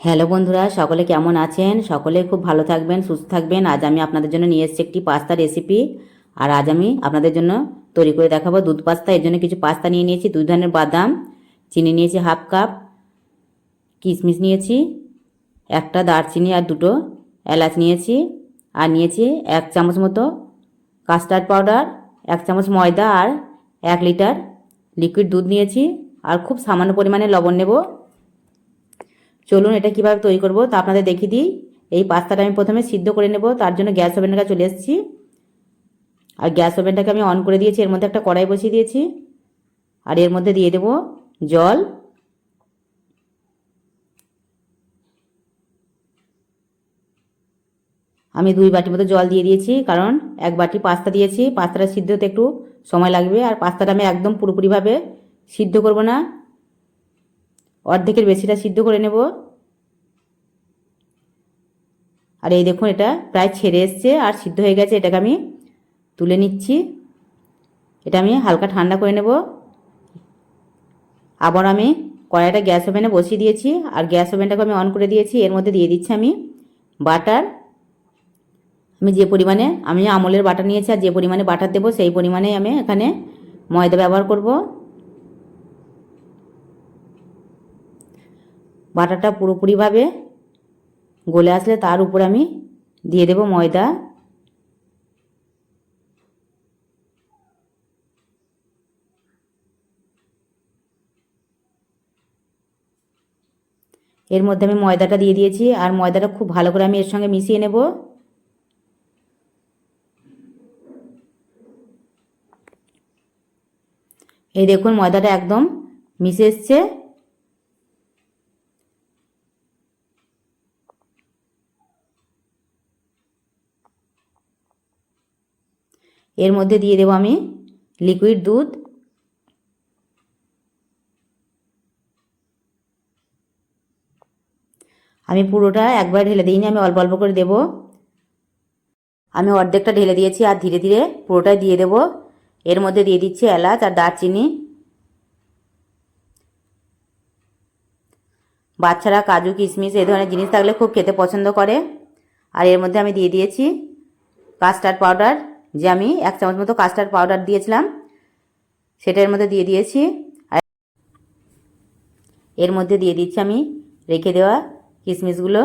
Hello বন্ধুরা, সকলে কেমন আছেন? সকলে খুব ভালো থাকবেন, সুস্থ থাকবেন। আজ আমি আপনাদের জন্য নিয়ে এসেছি একটি পাস্তা রেসিপি আর আজ আমি আপনাদের জন্য তৈরি করে দেখাবো দুধ পাস্তা। এর জন্য কিছু পাস্তা নিয়ে নিয়েছি, দুই ধরনের বাদাম, চিনি নিয়েছি হাফ কাপ, কিশমিশ নিয়েছি, একটা দারচিনি আর দুটো এলাচ নিয়েছি, আর নিয়েছি এক চামচ মতো কাস্টার্ড পাউডার এক চামচ ময়দা আর এক লিটার লিকুইড দুধ নিয়েছি। আর খুব সামান্য পরিমাণে লবণ নেব। চলুন এটা কীভাবে তৈরি করব? তা আপনাদের দেখিয়ে দিই। এই পাস্তাটা আমি প্রথমে সিদ্ধ করে নেব, তার জন্য গ্যাস ওভেনের কাছে চলে এসেছি। আর গ্যাস ওভেনটাকে আমি অন করে দিয়েছি, এর মধ্যে একটা কড়াই বসিয়ে দিয়েছি। আর এর মধ্যে দিয়ে দেব জল। আমি দুই বাটি মতো জল দিয়ে দিয়েছি, কারণ এক বাটি পাস্তা দিয়েছি। পাস্তাটা সিদ্ধ হতে একটু সময় লাগবে, আর পাস্তাটা আমি একদম পুরোপুরিভাবে সিদ্ধ করব না। অর্ধেকের বেশিটা সিদ্ধ করে নেব। আর এই দেখুন, এটা প্রায় ছেড়ে এসছে আর সিদ্ধ হয়ে গেছে। এটাকে আমি তুলে নিচ্ছি। এটা আমি হালকা ঠান্ডা করে নেব। আবার আমি কড়াইটা গ্যাস ওভেনে বসিয়ে দিয়েছি। আর গ্যাস ওভেনটাকে আমি অন করে দিয়েছি। এর মধ্যে দিয়ে দিচ্ছি আমি বাটার। আমি যে পরিমাণে, আমি আমলের বাটার নিয়েছি আর যে পরিমাণে বাটার দেবো, সেই পরিমাণে আমি এখানে ময়দা ব্যবহার করব। বাটারটা পুরোপুরিভাবে গলে আসলে তার উপর আমি দিয়ে দেব ময়দা। এর মধ্যে আমি ময়দাটা দিয়ে দিয়েছি আর ময়দাটা খুব ভালো করে আমি এর সঙ্গে মিশিয়ে নেব। এই দেখুন ময়দাটা একদম মিশে এসছে। এর মধ্যে দিয়ে দেবো আমি লিকুইড দুধ। আমি পুরোটা একবার ঢেলে দিইনি, আমি অল্প অল্প করে দেব। আমি অর্ধেকটা ঢেলে দিয়েছি আর ধীরে ধীরে পুরোটাই দিয়ে দেব। এর মধ্যে দিয়ে দিচ্ছি এলাচ আর দারচিনি। বাচ্চারা কাজু, কিশমিশ এই ধরনের জিনিস থাকলে খুব খেতে পছন্দ করে। আর এর মধ্যে আমি দিয়ে দিয়েছি কাস্টার্ড পাউডার যে আমি এক চামচ মতো কাস্টার্ড পাউডার দিয়েছিলাম সেটা এর মধ্যে দিয়ে দিয়েছি। আর এর মধ্যে দিয়ে দিচ্ছি আমি রেখে দেওয়া কিশমিশগুলো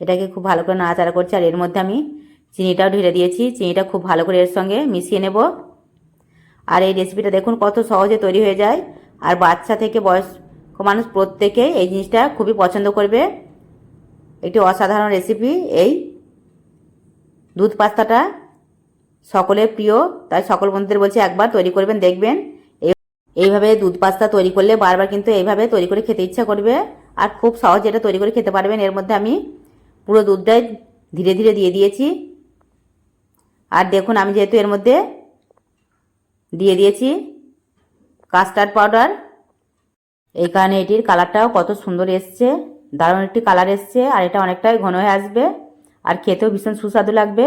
এটাকে খুব ভালো করে নাড়াচাড়া করছি, আর এর মধ্যে আমি চিনিটাও ঢেলে দিয়েছি। চিনিটা খুব ভালো করে এর সঙ্গে মিশিয়ে নেব। আর এই রেসিপিটা দেখুন কত সহজে তৈরি হয়ে যায়। আর বাচ্চা থেকে বয়স্ক মানুষ প্রত্যেকে এই জিনিসটা খুবই পছন্দ করবে। একটি অসাধারণ রেসিপি এই। দুধ পাস্তাটা সকলের প্রিয়, তাই সকল বন্ধুদের বলছি একবার তৈরি করবেন, দেখবেন। এইভাবে দুধ পাস্তা তৈরি করলে বারবার কিন্তু এইভাবে তৈরি করে খেতে ইচ্ছা করবে। আর খুব সহজে এটা তৈরি করে খেতে পারবেন। এর মধ্যে আমি পুরো দুধটাই ধীরে ধীরে দিয়ে দিয়েছি। আর দেখুন, আমি যেহেতু এর মধ্যে দিয়ে দিয়েছি কাস্টার্ড পাউডার এই কারণে এটির কালারটাও কত সুন্দর এসছে, দারুণ একটি কালার এসছে, আর এটা অনেকটাই ঘন হয়ে আসবে, আর খেতেও ভীষণ সুস্বাদু লাগবে।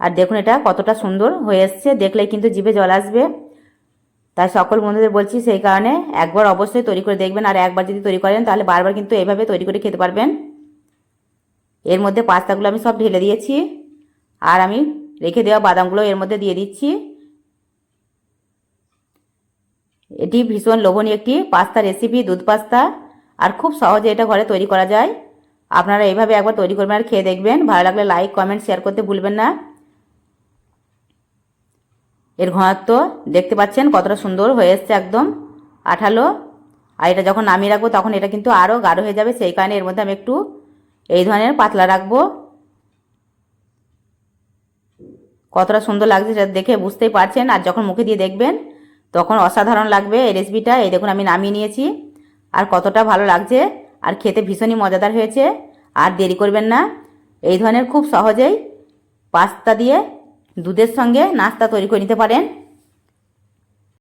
আর দেখুন এটা কতটা সুন্দর হয়ে এসছে, দেখলেই কিন্তু জিভে জল আসবে। তাই সকল বন্ধুদের বলছি সেই কারণে একবার অবশ্যই তৈরি করে দেখবেন, আর একবার যদি তৈরি করেন তাহলে বারবার কিন্তু এইভাবে তৈরি করে খেতে পারবেন। এর মধ্যে পাস্তাগুলো আমি সব ঢেলে দিয়েছি, আর আমি রেখে দেওয়া বাদামগুলো এর মধ্যে দিয়ে দিচ্ছি। এটি ভীষণ লোভনীয় একটি পাস্তা রেসিপি দুধ পাস্তা। আর খুব সহজে এটা ঘরে তৈরি করা যায়। আপনারা এইভাবে একবার তৈরি করবেন আর খেয়ে দেখবেন। ভালো লাগলে লাইক কমেন্ট শেয়ার করতে ভুলবেন না। এর ঘনত্ব দেখতে পাচ্ছেন কতটা সুন্দর হয়ে এসছে একদম। আঠালো। আর এটা যখন নামিয়ে রাখব তখন এটা কিন্তু আরও গাঢ় হয়ে যাবে। সেই কারণে এর মধ্যে আমি একটু এই ধরনের পাতলা রাখব। কতটা সুন্দর লাগছে সেটা দেখে বুঝতেই পারছেন। আর যখন মুখে দিয়ে দেখবেন তখন অসাধারণ লাগবে এই রেসিপিটা এই দেখুন, আমি নামিয়ে নিয়েছি। আর কতটা ভালো লাগছে। আর খেতে ভীষণই মজাদার হয়েছে। আর দেরি করবেন না। এই ধরনের খুব সহজেই পাস্তা দিয়ে দুধের সঙ্গে নাস্তা তৈরি করে নিতে পারেন।